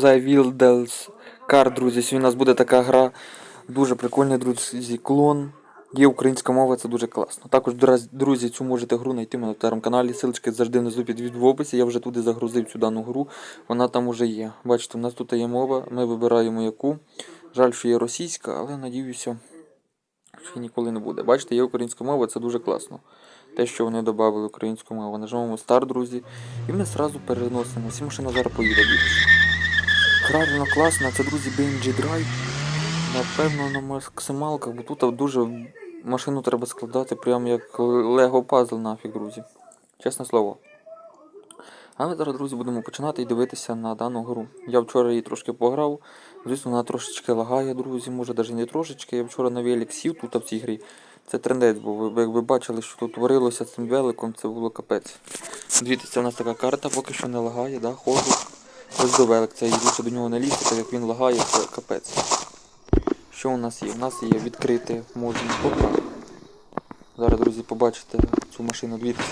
The Wildels Car, друзі. Сьогодні у нас буде така гра. Дуже прикольна, друзі. Клон. Є українська мова, це дуже класно. Також, друзі, цю можете гру знайти в телеграм-каналі. Силочки завжди внизу під в описі. Я вже туди загрузив цю дану гру. Вона там уже є. Бачите, у нас тут є мова. Ми вибираємо яку. Жаль, що є російська, але надіюся, що ніколи не буде. Бачите, є українська мова, це дуже класно. Те, що вони додали українську мову. Нажимаємо старт, друзі. І ми одразу переносимо. Всі машина зараз поїде. дивіться. Реально класно, це друзі BMG Drive. Напевно на максималках, бо тут дуже машину треба складати прям як Лего пазл нафіг, друзі. Чесне слово. А ми зараз, друзі, будемо починати і дивитися на дану гру. Я вчора її трошки пограв. Звісно, вона трошечки лагає, друзі, може навіть не трошечки. Я вчора на велик сів тут в цій грі. Це трендець був. Ви, ви бачили, що тут творилося з цим великом, це було капець. Дивіться, у нас така карта, поки що не лагає, да, ходжу. Ось до велик, це і лучше до нього не лізти, так як він лагає, це капець. Що у нас є? У нас є відкрите можна. Опа. Зараз, друзі, побачите цю машину. Дивіться.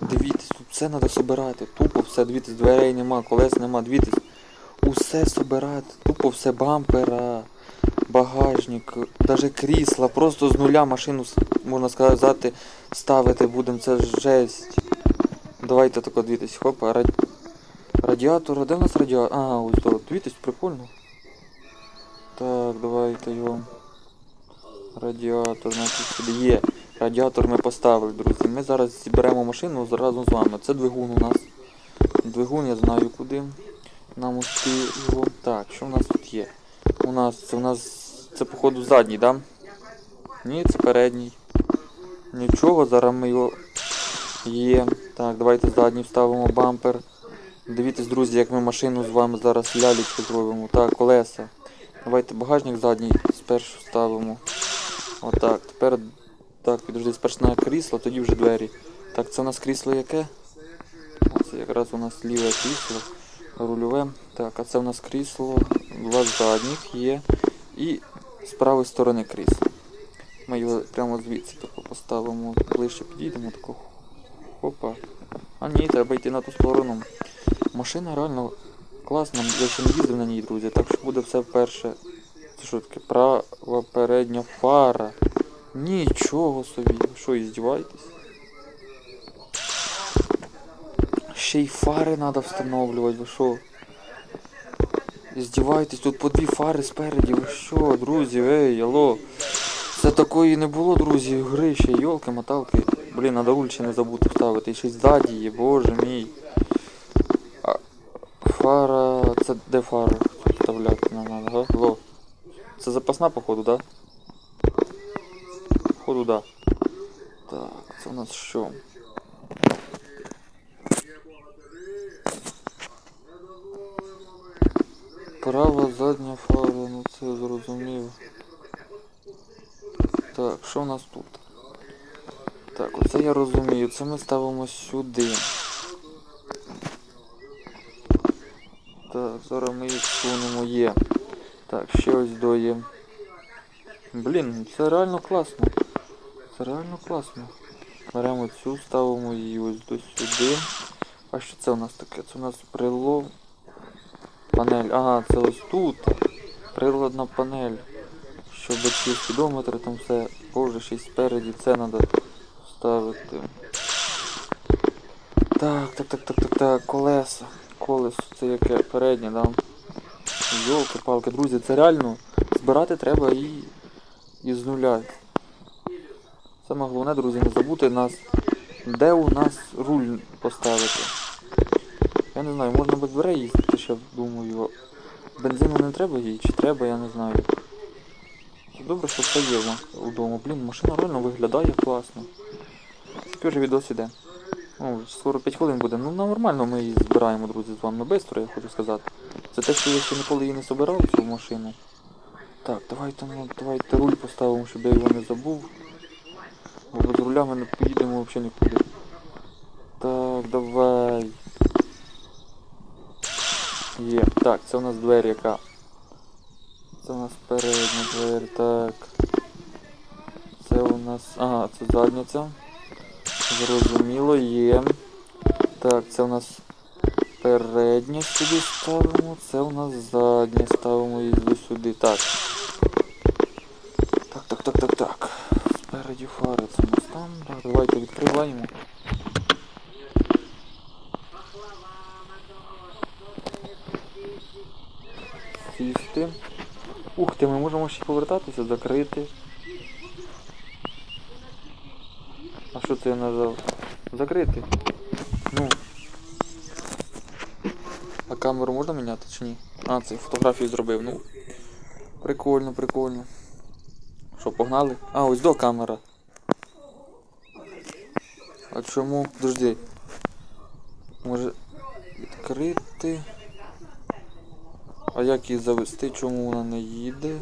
Дивіться, тут все треба собирати. Тупо все, дивіться, дверей нема, колес нема, дивіться. Усе собирати. Тупо все бампера, багажник, навіть крісла. Просто з нуля машину, можна сказати, ставити будемо. Це жесть. Давайте тако дивіться, раді... Радіатор, де в нас радіатор? А, ось тут. Дивіться, прикольно. Так, давайте його. Радіатор, значить сюди є. Радіатор ми поставили, друзі. Ми зараз зіберемо машину разом з вами. Це двигун у нас. Двигун, я знаю куди. Нам успі його. Так, що у нас тут є? У нас це у нас це походу задній, да? Ні, це передній. Нічого, зараз ми його є. Так, давайте задній вставимо бампер. Дивіться, друзі, як ми машину з вами зараз лялечку зробимо. Так, колеса. Давайте багажник задній спершу ставимо. Отак. Тепер так, підожди, спершу на крісло, тоді вже двері. Так, це у нас крісло яке? Оце якраз у нас ліве крісло, рульове. Так, а це у нас крісло, два задніх є. І з правої сторони крісло. Ми його прямо звідси тако поставимо, ближче підійдемо, тако. Хопа. А ні, треба йти на ту сторону. Машина реально класна, я ще не їздив на ній, друзі, так що буде все вперше. Це що таке? Права передня фара. Нічого собі. Що, іздіваєтесь? Ще й фари треба встановлювати, ви що? Іздіваєтесь, тут по дві фари спереді, ви що, друзі, ей, алло. Це такої не було, друзі, гри ще, йолки, моталки. Блін, надо руль ще не забути вставити. І ще ззаді є, боже мій. Фара. Це де фара? Вставляти нам надо, га? Ло. Це запасна, походу, да? Походу, да. Так, це у нас що? Права задня фара, ну це зрозумів. Так, що у нас тут? Так, оце я розумію. Це ми ставимо сюди. Так, зараз ми їх сунемо є. Так, ще ось до є. Блін, це реально класно. Це реально класно. Беремо цю, ставимо її ось до сюди. А що це у нас таке? Це у нас прилов. Панель. Ага, це ось тут. Приладна панель. Щоб ці спідометри там все. Боже, ще й спереді це треба ставити. Так, так, так, так, так, так, колеса. Колесо, це яке переднє, да? Йолки-палки, друзі, це реально збирати треба і, і з нуля. Саме головне, друзі, не забути нас, де у нас руль поставити. Я не знаю, можна без дверей їздити, ще думаю. Бензину не треба їй, чи треба, я не знаю. Добре, що все є вдома. Блін, машина реально виглядає класно. Такий вже відос іде. Ну, скоро 5 хвилин буде. Ну нормально ми її збираємо, друзі, з вами швидко, я хочу сказати. Це те, що я ще ніколи її не збирав, цю машину. Так, давайте, ну, давайте руль поставимо, щоб я його не забув. Бо без руля не поїдемо взагалі нікуди. Так, давай. Є. Так, це у нас двері яка. Це у нас передня двері, так. Це у нас... Ага, це задня ця. Зрозуміло, є. Так, це у нас переднє сюди ставимо, це у нас заднє ставимо її сюди. Так. Так, так, так, так, так. Спереді фари це у нас там. Так, давайте відкриваємо. Сісти. Ух ти, ми можемо ще повертатися, закрити. Це нажав? Закрити. Ну. А камеру можна міняти чи ні? А, це фотографію зробив, ну. Прикольно, прикольно. Що, погнали? А, ось до камера. А чому? Подожди. Може відкрити. А як її завести? Чому вона не їде?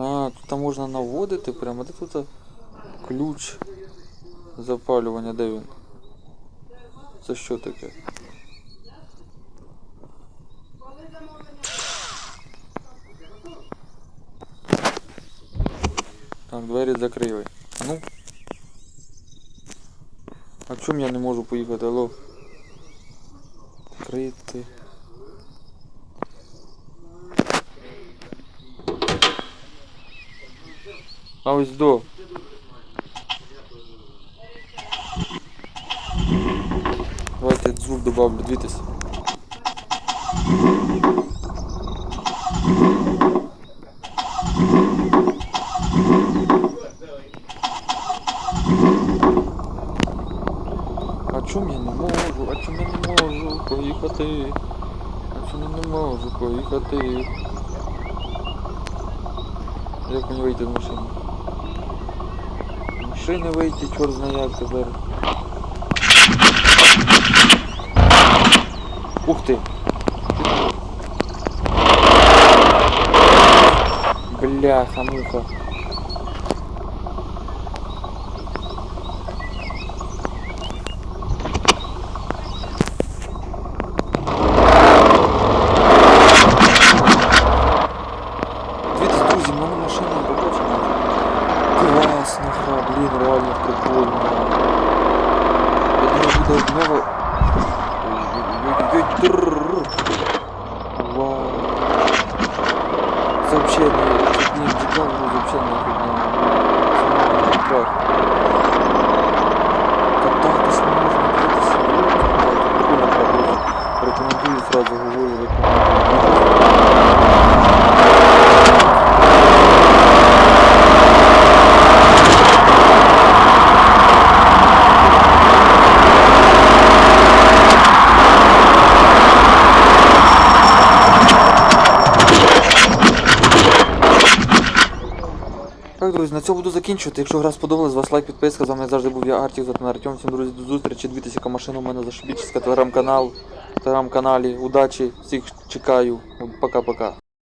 А, тут там можна наводити прямо. Де тут ключ запалювання? Де він? Це що таке? Так, двері закрили. Ну. А чому я не можу поїхати? Алло? Закрити. А ось до. Давайте звук добавлю, дивіться. А чому я не можу? А чому я не можу поїхати? А чому я не можу поїхати? Як мені вийти з машини? Машини вийти, чорт знає як тепер. Ух ти! Бляха, муха. Дивіться, друзі, в мене машина робоча. Класна гра, блін, реально прикольно. Я думаю, буде обнова. Ой-ой-ой, трррр. Вау. Це вообще не... Це не цікаво, вообще не Це не так. Кататись не можна, дивитися. Прикольно гра, друзі. Рекомендую, зразу говорю, рекомендую. Так, друзі, на цьому буду закінчувати. Якщо гра сподобалась, вас лайк, підписка. З вами завжди був я Артік, звати Артем. Всім друзі, до зустрічі. Дивіться, яка машина у мене зашибічська телеграм-канал. Телеграм-каналі. Удачі, всіх чекаю. Пока-пока.